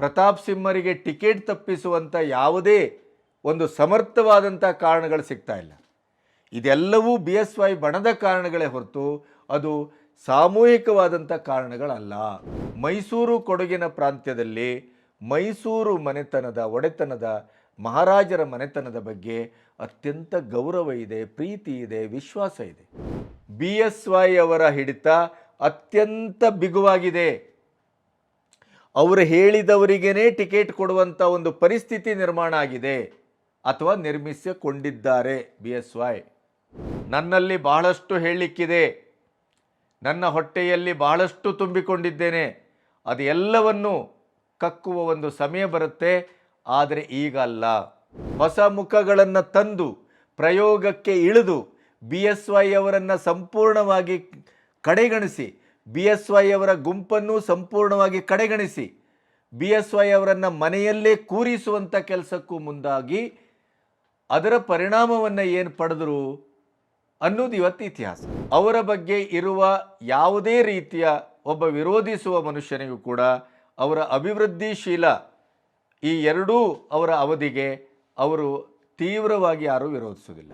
Pratap ಸಿಂಹರಿಗೆ ticket ತಪ್ಪಿಸುವಂಥ ಯಾವುದೇ ಒಂದು ಸಮರ್ಥವಾದಂಥ ಕಾರಣಗಳು ಸಿಗ್ತಾ ಇಲ್ಲ. ಇದೆಲ್ಲವೂ ಬಿ ಎಸ್ ವೈ ಬಣದ ಕಾರಣಗಳೇ ಹೊರತು ಅದು ಸಾಮೂಹಿಕವಾದಂಥ ಕಾರಣಗಳಲ್ಲ. ಮೈಸೂರು ಕೊಡಗಿನ ಪ್ರಾಂತ್ಯದಲ್ಲಿ ಮೈಸೂರು ಮನೆತನದ ಒಡೆತನದ ಮಹಾರಾಜರ ಮನೆತನದ ಬಗ್ಗೆ ಅತ್ಯಂತ ಗೌರವ ಇದೆ, ಪ್ರೀತಿ ಇದೆ, ವಿಶ್ವಾಸ ಇದೆ. ಬಿ ಎಸ್ ವೈ ಅವರ ಹಿಡಿತ ಅತ್ಯಂತ ಬಿಗುವಾಗಿದೆ. ಅವರು ಹೇಳಿದವರಿಗೇ ಟಿಕೆಟ್ ಕೊಡುವಂಥ ಒಂದು ಪರಿಸ್ಥಿತಿ ನಿರ್ಮಾಣ ಆಗಿದೆ ಅಥವಾ ನಿರ್ಮಿಸಿಕೊಂಡಿದ್ದಾರೆ ಬಿ ಎಸ್ ವೈ. ನನ್ನಲ್ಲಿ ಬಹಳಷ್ಟು ಹೇಳಲಿಕ್ಕಿದೆ. ನನ್ನ ಹೊಟ್ಟೆಯಲ್ಲಿ ಬಹಳಷ್ಟು ತುಂಬಿಕೊಂಡಿದ್ದೇನೆ. ಅದು ಎಲ್ಲವನ್ನು ಕಕ್ಕುವ ಒಂದು ಸಮಯ ಬರುತ್ತೆ, ಆದರೆ ಈಗ ಅಲ್ಲ ಹೊಸ ಮುಖಗಳನ್ನು ತಂದು ಪ್ರಯೋಗಕ್ಕೆ ಇಳಿದು ಬಿ ಎಸ್ ವೈ ಅವರನ್ನು ಸಂಪೂರ್ಣವಾಗಿ ಕಡೆಗಣಿಸಿ ಬಿ ಎಸ್ ವೈ ಅವರ ಗುಂಪನ್ನು ಸಂಪೂರ್ಣವಾಗಿ ಕಡೆಗಣಿಸಿ, ಬಿ ಎಸ್ ವೈ ಅವರನ್ನು ಮನೆಯಲ್ಲೇ ಕೂರಿಸುವಂಥ ಕೆಲಸಕ್ಕೂ ಮುಂದಾಗಿ ಅದರ ಪರಿಣಾಮವನ್ನು ಏನು ಪಡೆದರು ಅನ್ನೋದು ಇವತ್ತು ಇತಿಹಾಸ. ಅವರ ಬಗ್ಗೆ ಇರುವ ಯಾವುದೇ ರೀತಿಯ ಒಬ್ಬ ವಿರೋಧಿಸುವ ಮನುಷ್ಯನಿಗೂ ಕೂಡ ಅವರ ಅಭಿವೃದ್ಧಿಶೀಲ ಈ ಎರಡೂ ಅವರ ಅವಧಿಗೆ ಅವರು ತೀವ್ರವಾಗಿ ಯಾರೂ ವಿರೋಧಿಸುವುದಿಲ್ಲ.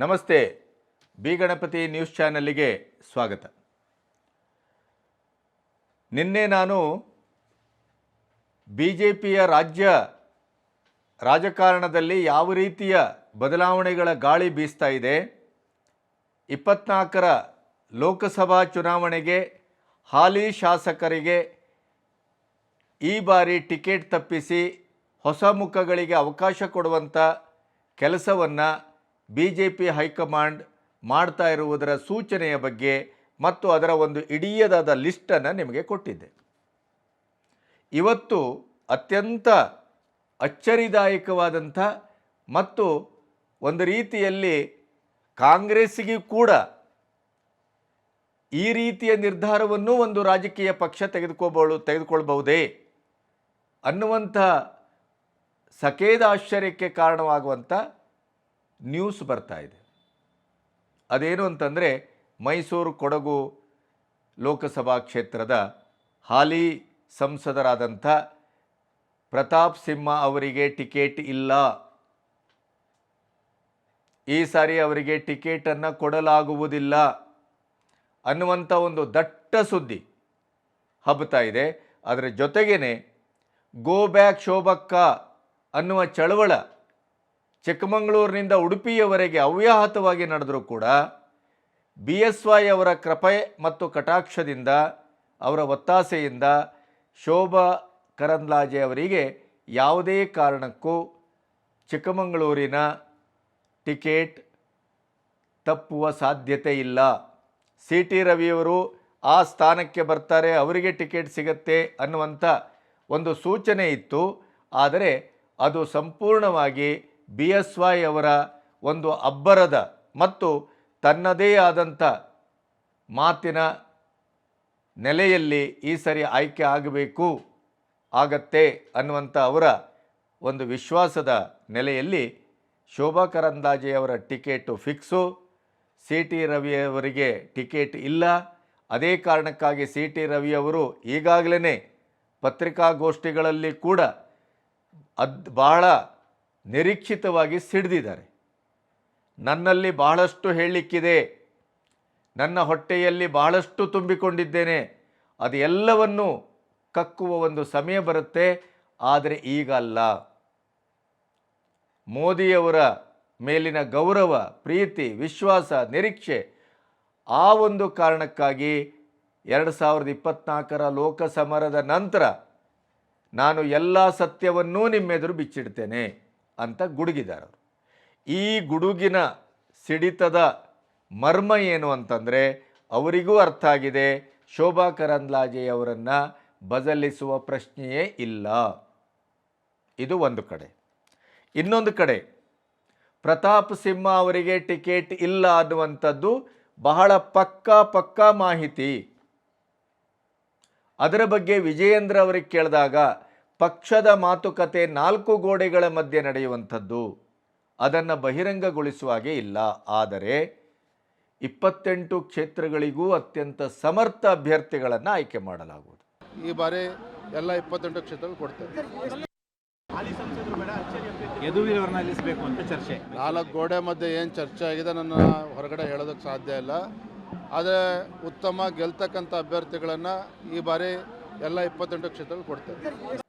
ನಮಸ್ತೆ. ಬಿ ಗಣಪತಿ ನ್ಯೂಸ್ ಚಾನಲ್ಲಿಗೆ ಸ್ವಾಗತ. ನಿನ್ನೆ ನಾನು ಬಿ ಜೆ ಪಿಯ ರಾಜ್ಯ ರಾಜಕಾರಣದಲ್ಲಿ ಯಾವ ರೀತಿಯ ಬದಲಾವಣೆಗಳ ಗಾಳಿ ಬೀಸ್ತಾ ಇದೆ, ಇಪ್ಪತ್ನಾಲ್ಕರ ಲೋಕಸಭಾ ಚುನಾವಣೆಗೆ ಹಾಲಿ ಶಾಸಕರಿಗೆ ಈ ಬಾರಿ ಟಿಕೆಟ್ ತಪ್ಪಿಸಿ ಹೊಸ ಮುಖಗಳಿಗೆ ಅವಕಾಶ ಕೊಡುವಂಥ ಕೆಲಸವನ್ನು ಬಿ ಜೆ ಪಿ ಹೈಕಮಾಂಡ್ ಮಾಡ್ತಾ ಇರುವುದರ ಸೂಚನೆಯ ಬಗ್ಗೆ ಮತ್ತು ಅದರ ಒಂದು ಇಡಿಯದಾದ ಲಿಸ್ಟನ್ನು ನಿಮಗೆ ಕೊಟ್ಟಿದ್ದೆ. ಇವತ್ತು ಅತ್ಯಂತ ಅಚ್ಚರಿದಾಯಕವಾದಂಥ ಮತ್ತು ಒಂದು ರೀತಿಯಲ್ಲಿ ಕಾಂಗ್ರೆಸ್ಸಿಗೂ ಕೂಡ ಈ ರೀತಿಯ ನಿರ್ಧಾರವನ್ನು ಒಂದು ರಾಜಕೀಯ ಪಕ್ಷ ತೆಗೆದುಕೋಬಹುದು ತೆಗೆದುಕೊಳ್ಬಹುದೇ ಅನ್ನುವಂಥ ಸಕೇದ ಆಶ್ಚರ್ಯಕ್ಕೆ ಕಾರಣವಾಗುವಂಥ ನ್ಯೂಸ್ ಬರ್ತಾ ಇದೆ. ಅದೇನು ಅಂತಂದರೆ ಮೈಸೂರು ಕೊಡಗು ಲೋಕಸಭಾ ಕ್ಷೇತ್ರದ ಹಾಲಿ ಸಂಸದರಾದಂಥ ಪ್ರತಾಪ್ ಸಿಂಹ ಅವರಿಗೆ ಟಿಕೆಟ್ ಇಲ್ಲ. ಈ ಸಾರಿ ಅವರಿಗೆ ಟಿಕೆಟನ್ನು ಕೊಡಲಾಗುವುದಿಲ್ಲ ಅನ್ನುವಂಥ ಒಂದು ದಟ್ಟ ಸುದ್ದಿ ಹಬ್ಬತಾ ಇದೆ. ಅದರ ಜೊತೆಗೇ ಗೋ ಬ್ಯಾಕ್ ಶೋಭಕ್ಕ ಅನ್ನುವ ಚಳವಳ ಚಿಕ್ಕಮಗಳೂರಿನಿಂದ ಉಡುಪಿಯವರೆಗೆ ಅವ್ಯಾಹತವಾಗಿ ನಡೆದರೂ ಕೂಡ ಬಿ ಎಸ್ ವೈ ಅವರ ಕೃಪೆ ಮತ್ತು ಕಟಾಕ್ಷದಿಂದ, ಅವರ ಒತ್ತಾಸೆಯಿಂದ ಶೋಭಾ ಕರಂದ್ಲಾಜೆ ಅವರಿಗೆ ಯಾವುದೇ ಕಾರಣಕ್ಕೂ ಚಿಕ್ಕಮಗಳೂರಿನ ಟಿಕೆಟ್ ತಪ್ಪುವ ಸಾಧ್ಯತೆ ಇಲ್ಲ. ಸಿ ಟಿ ರವಿಯವರು ಆ ಸ್ಥಾನಕ್ಕೆ ಬರ್ತಾರೆ, ಅವರಿಗೆ ಟಿಕೆಟ್ ಸಿಗತ್ತೆ ಅನ್ನುವಂಥ ಒಂದು ಸೂಚನೆ ಇತ್ತು. ಆದರೆ ಅದು ಸಂಪೂರ್ಣವಾಗಿ ಬಿ ಎಸ್ ವೈ ಅವರ ಒಂದು ಅಬ್ಬರದ ಮತ್ತು ತನ್ನದೇ ಆದಂಥ ಮಾತಿನ ನೆಲೆಯಲ್ಲಿ ಈ ಸರಿ ಆಯ್ಕೆ ಆಗಬೇಕು, ಆಗತ್ತೆ ಅನ್ನುವಂಥ ಅವರ ಒಂದು ವಿಶ್ವಾಸದ ನೆಲೆಯಲ್ಲಿ ಶೋಭಾ ಕರಂದಾಜೆಯವರ ಟಿಕೆಟು ಫಿಕ್ಸು. ಸಿ ಟಿ ರವಿಯವರಿಗೆ ಟಿಕೆಟ್ ಇಲ್ಲ. ಅದೇ ಕಾರಣಕ್ಕಾಗಿ ಸಿ ಟಿ ರವಿಯವರು ಈಗಾಗಲೇ ಪತ್ರಿಕಾಗೋಷ್ಠಿಗಳಲ್ಲಿ ಕೂಡ ಅದ್ ಬಹಳ ನಿರೀಕ್ಷಿತವಾಗಿ ಸಿಡಿದಿದ್ದಾರೆ. ನನ್ನಲ್ಲಿ ಬಹಳಷ್ಟು ಹೇಳಲಿಕ್ಕಿದೆ. ನನ್ನ ಹೊಟ್ಟೆಯಲ್ಲಿ ಬಹಳಷ್ಟು ತುಂಬಿಕೊಂಡಿದ್ದೇನೆ. ಅದು ಎಲ್ಲವನ್ನು ಕಕ್ಕುವ ಒಂದು ಸಮಯ ಬರುತ್ತೆ, ಆದರೆ ಈಗ ಅಲ್ಲ ಮೋದಿಯವರ ಮೇಲಿನ ಗೌರವ, ಪ್ರೀತಿ, ವಿಶ್ವಾಸ, ನಿರೀಕ್ಷೆ, ಆ ಒಂದು ಕಾರಣಕ್ಕಾಗಿ ಎರಡು ಸಾವಿರದ ಇಪ್ಪತ್ನಾಲ್ಕರ ಲೋಕಸಮರದ ನಂತರ ನಾನು ಎಲ್ಲ ಸತ್ಯವನ್ನೂ ನಿಮ್ಮೆದುರು ಬಿಚ್ಚಿಡ್ತೇನೆ. ಅಂತ ಗುಡುಗಿದ್ದಾರೆ ಅವರು. ಈ ಗುಡುಗಿನ ಸಿಡಿತದ ಮರ್ಮ ಏನು ಅಂತಂದರೆ ಅವರಿಗೂ ಅರ್ಥ ಆಗಿದೆ, ಶೋಭಾ ಕರಂದ್ಲಾಜೆಯವರನ್ನು ಬದಲಿಸುವ ಪ್ರಶ್ನೆಯೇ ಇಲ್ಲ. ಇದು ಒಂದು ಕಡೆ. ಇನ್ನೊಂದು ಕಡೆ, ಪ್ರತಾಪ್ ಸಿಂಹ ಅವರಿಗೆ ಟಿಕೆಟ್ ಇಲ್ಲ ಅನ್ನುವಂಥದ್ದು ಬಹಳ ಪಕ್ಕಾ ಪಕ್ಕಾ ಮಾಹಿತಿ. ಅದರ ಬಗ್ಗೆ ವಿಜಯೇಂದ್ರ ಅವರಿಗೆ ಕೇಳಿದಾಗ ಪಕ್ಷದ ಮಾತುಕತೆ ನಾಲ್ಕು ಗೋಡೆಗಳ ಮಧ್ಯೆ ನಡೆಯುವಂಥದ್ದು ಅದನ್ನು ಬಹಿರಂಗಗೊಳಿಸುವ ಹಾಗೆ ಇಲ್ಲ. ಆದರೆ ಇಪ್ಪತ್ತೆಂಟು ಕ್ಷೇತ್ರಗಳಿಗೂ ಅತ್ಯಂತ ಸಮರ್ಥ ಅಭ್ಯರ್ಥಿಗಳನ್ನು ಆಯ್ಕೆ ಮಾಡಲಾಗುವುದು. ಈ ಬಾರಿ ಎಲ್ಲ ಇಪ್ಪತ್ತೆಂಟು ಕ್ಷೇತ್ರಗಳು ಕೊಡ್ತೇವೆ. ಅಂತ ಚರ್ಚೆ. ನಾಲ್ಕು ಗೋಡೆ ಮಧ್ಯೆ ಏನು ಚರ್ಚೆ ಆಗಿದೆ ನನ್ನ ಹೊರಗಡೆ ಹೇಳೋದಕ್ಕೆ ಸಾಧ್ಯ ಇಲ್ಲ. ಆದರೆ ಉತ್ತಮ ಗೆಲ್ತಕ್ಕಂಥ ಅಭ್ಯರ್ಥಿಗಳನ್ನು ಈ ಬಾರಿ ಎಲ್ಲ ಇಪ್ಪತ್ತೆಂಟು ಕ್ಷೇತ್ರಗಳು ಕೊಡ್ತೇವೆ.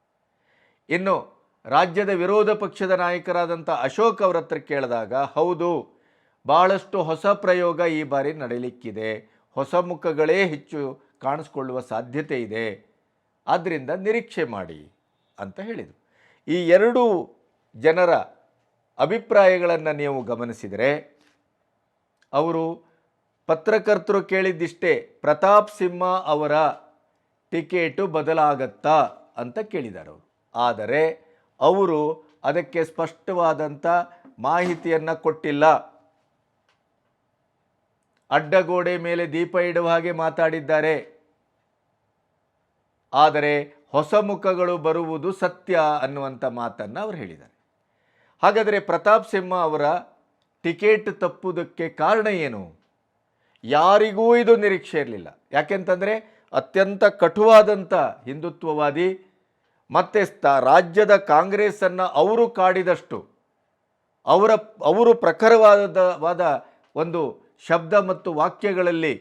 ಇನ್ನು ರಾಜ್ಯದ ವಿರೋಧ ಪಕ್ಷದ ನಾಯಕರಾದಂಥ ಅಶೋಕ್ ಅವರ ಹತ್ರ ಕೇಳಿದಾಗ, ಹೌದು ಭಾಳಷ್ಟು ಹೊಸ ಪ್ರಯೋಗ ಈ ಬಾರಿ ನಡೆಯಲಿಕ್ಕಿದೆ ಹೊಸ ಮುಖಗಳೇ ಹೆಚ್ಚು ಕಾಣಿಸ್ಕೊಳ್ಳುವ ಸಾಧ್ಯತೆ ಇದೆ. ಆದ್ದರಿಂದ ನಿರೀಕ್ಷೆ ಮಾಡಿ ಅಂತ ಹೇಳಿದರು. ಈ ಎರಡು ಜನರ ಅಭಿಪ್ರಾಯಗಳನ್ನು ನೀವು ಗಮನಿಸಿದರೆ, ಅವರು ಪತ್ರಕರ್ತರು ಕೇಳಿದ್ದಿಷ್ಟೇ, ಪ್ರತಾಪ್ ಸಿಂಹ ಅವರ ಟಿಕೆಟು ಬದಲಾಗತ್ತಾ ಅಂತ ಕೇಳಿದರು ಆದರೆ ಅವರು ಅದಕ್ಕೆ ಸ್ಪಷ್ಟವಾದಂಥ ಮಾಹಿತಿಯನ್ನು ಕೊಟ್ಟಿಲ್ಲ. ಅಡ್ಡಗೋಡೆ ಮೇಲೆ ದೀಪ ಇಡುವ ಹಾಗೆ ಮಾತಾಡಿದ್ದಾರೆ. ಆದರೆ ಹೊಸ ಮುಖಗಳು ಬರುವುದು ಸತ್ಯ ಅನ್ನುವಂಥ ಮಾತನ್ನು ಅವರು ಹೇಳಿದ್ದಾರೆ. ಹಾಗಾದರೆ ಪ್ರತಾಪ್ ಸಿಂಹ ಅವರ ಟಿಕೆಟ್ ತಪ್ಪುವುದಕ್ಕೆ ಕಾರಣ ಏನು? ಯಾರಿಗೂ ಇದು ನಿರೀಕ್ಷೆ ಇರಲಿಲ್ಲ. ಯಾಕೆಂತಂದರೆ ಅತ್ಯಂತ ಕಟುವಾದಂಥ ಹಿಂದುತ್ವವಾದಿ ಮತ್ತು ರಾಜ್ಯದ ಕಾಂಗ್ರೆಸ್ಸನ್ನು ಅವರು ಕಾಡಿದಷ್ಟು, ಅವರ, ಅವರು ಪ್ರಖರವಾದವಾದ ಒಂದು ಶಬ್ದ ಮತ್ತು ವಾಕ್ಯಗಳಲ್ಲಿ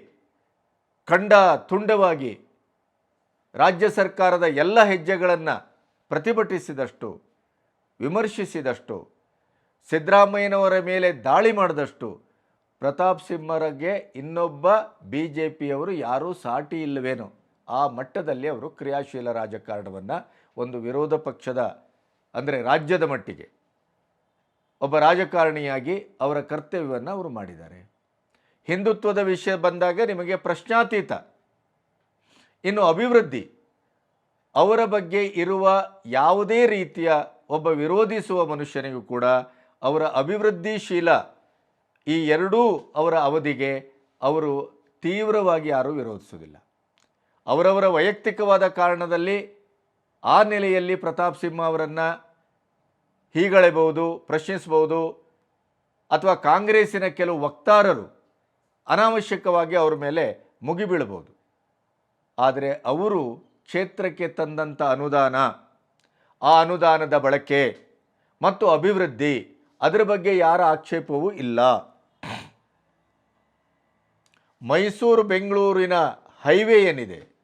ಖಂಡ ತುಂಡವಾಗಿ ರಾಜ್ಯ ಸರ್ಕಾರದ ಎಲ್ಲ ಹೆಜ್ಜೆಗಳನ್ನು ಪ್ರತಿಭಟಿಸಿದಷ್ಟು, ವಿಮರ್ಶಿಸಿದಷ್ಟು, ಸಿದ್ದರಾಮಯ್ಯನವರ ಮೇಲೆ ದಾಳಿ ಮಾಡಿದಷ್ಟು ಪ್ರತಾಪ್ ಸಿಂಹರಿಗೆ ಇನ್ನೊಬ್ಬ ಬಿ ಜೆ ಪಿಯವರು ಯಾರೂ ಸಾಟಿ ಇಲ್ಲವೇನೋ. ಆ ಮಟ್ಟದಲ್ಲಿ ಅವರು ಕ್ರಿಯಾಶೀಲ ರಾಜಕಾರಣವನ್ನು ಒಂದು ವಿರೋಧ ಪಕ್ಷದ, ಅಂದರೆ ರಾಜ್ಯದ ಮಟ್ಟಿಗೆ ಒಬ್ಬ ರಾಜಕಾರಣಿಯಾಗಿ ಅವರ ಕರ್ತವ್ಯವನ್ನು ಅವರು ಮಾಡಿದ್ದಾರೆ. ಹಿಂದುತ್ವದ ವಿಷಯ ಬಂದಾಗ ನಿಮಗೆ ಪ್ರಶ್ನಾತೀತ, ಇನ್ನು ಅಭಿವೃದ್ಧಿ, ಅವರ ಬಗ್ಗೆ ಇರುವ ಯಾವುದೇ ರೀತಿಯ ಒಬ್ಬ ವಿರೋಧಿಸುವ ಮನುಷ್ಯನಿಗೂ ಕೂಡ ಅವರ ಅಭಿವೃದ್ಧಿಶೀಲ ಈ ಎರಡೂ ಅವರ ಅವಧಿಗೆ ಅವರು ತೀವ್ರವಾಗಿ ಯಾರೂ ವಿರೋಧಿಸುವುದಿಲ್ಲ. ಅವರವರ ವೈಯಕ್ತಿಕವಾದ ಕಾರಣದಲ್ಲಿ ಆ ನೆಲೆಯಲ್ಲಿ ಪ್ರತಾಪ್ ಸಿಂಹ ಅವರನ್ನು ಹೀಗಳೆಬಹುದು, ಪ್ರಶ್ನಿಸಬಹುದು, ಅಥವಾ ಕಾಂಗ್ರೆಸ್ಸಿನ ಕೆಲವು ವಕ್ತಾರರು ಅನಾವಶ್ಯಕವಾಗಿ ಅವರ ಮೇಲೆ ಮುಗಿಬೀಳಬಹುದು. ಆದರೆ ಅವರು ಕ್ಷೇತ್ರಕ್ಕೆ ತಂದಂಥ ಅನುದಾನ, ಆ ಅನುದಾನದ ಬಳಕೆ ಮತ್ತು ಅಭಿವೃದ್ಧಿ, ಅದರ ಬಗ್ಗೆ ಯಾರ ಆಕ್ಷೇಪವೂ ಇಲ್ಲ. ಮೈಸೂರು ಬೆಂಗಳೂರಿನ ಹೈವೇ ಏನಿದೆ